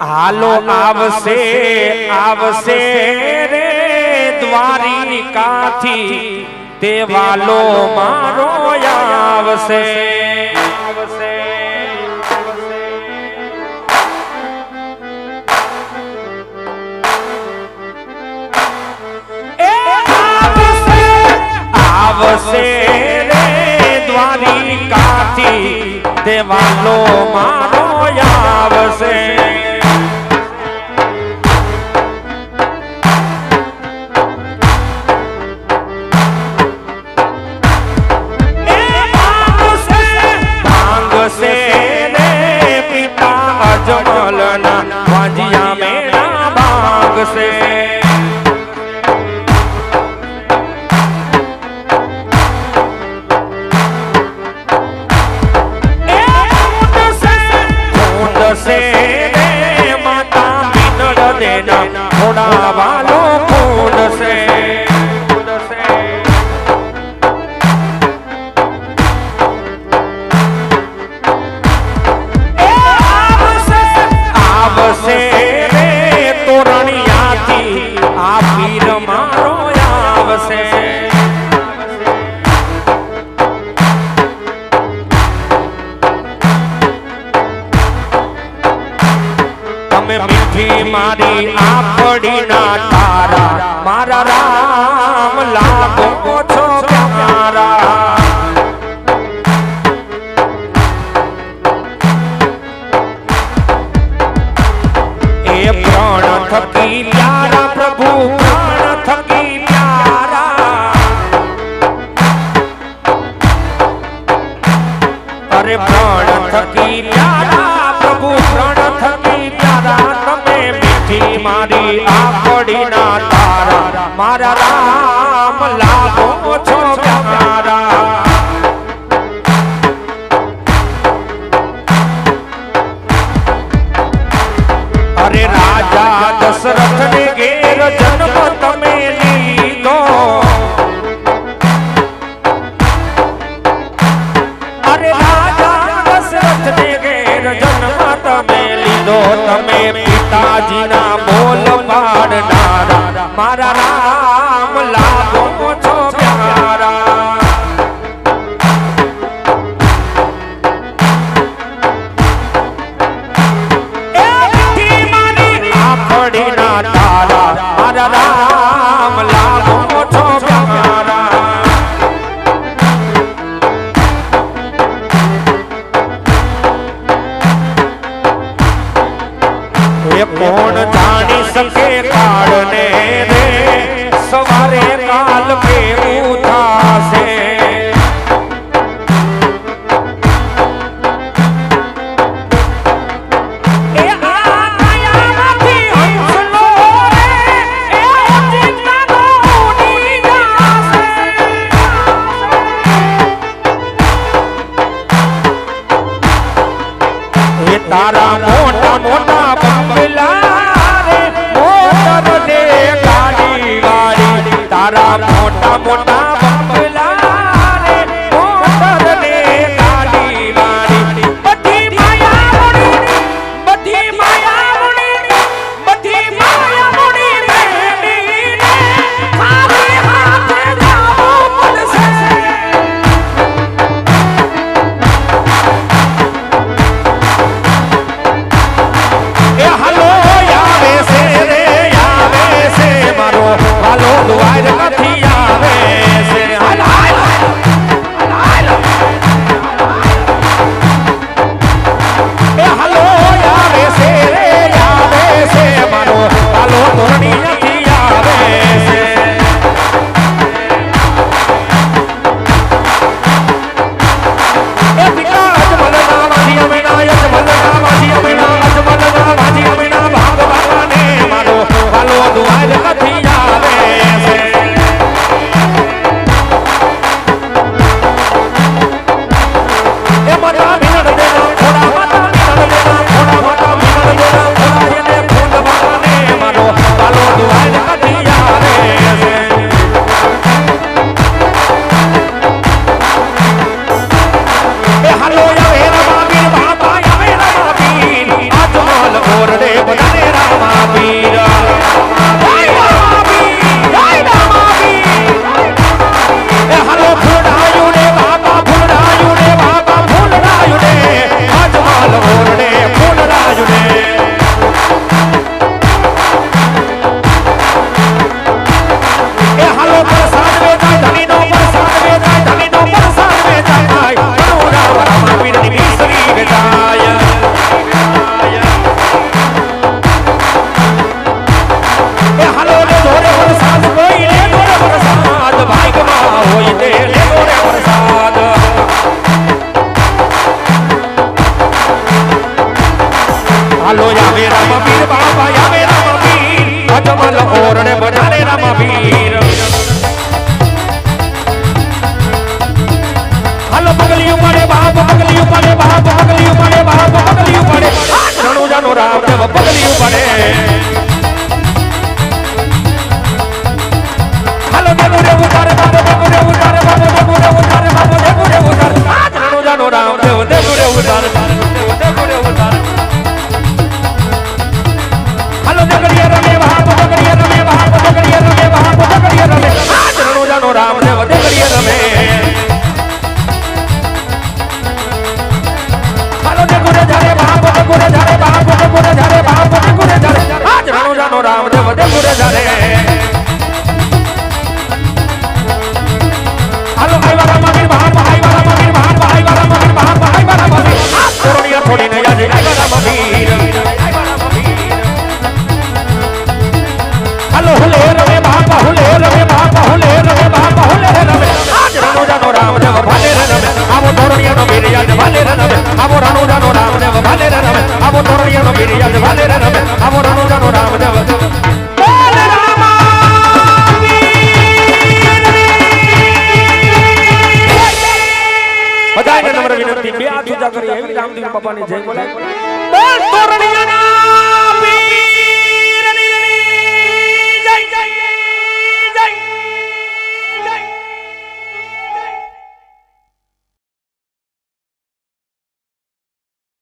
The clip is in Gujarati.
હાલો આવશે આવશે રે દ્વારિકાથી દેવાલો મારો આવશે. આવશે આવશે રે દ્વારિકાથી દેવાલો મારો તેના ઘોડા વાલો કુદસે આવશે રે તોરણિયાથી મારી મારી આપડી ના તારા. મારા મારા રામ કોણ જાણી શકે કાળને રે? સવારે કાલ ભેગું થાશે. તારા મોટા મોટા બાપ Ramona. गुरे जाने તોરણિયાનો બિરિયાજ વાલે રમે આવો રણુજાનો રામદેવ વાલે રમે આવો તોરણિયાનો બિરિયાજ વાલે રમે આવો રણુજાનો રામદેવ બધાને નમ્ર વિનંતી બે હાથ ઊંચા કરી એવી રામદેવ બાપાની જય બોલાય.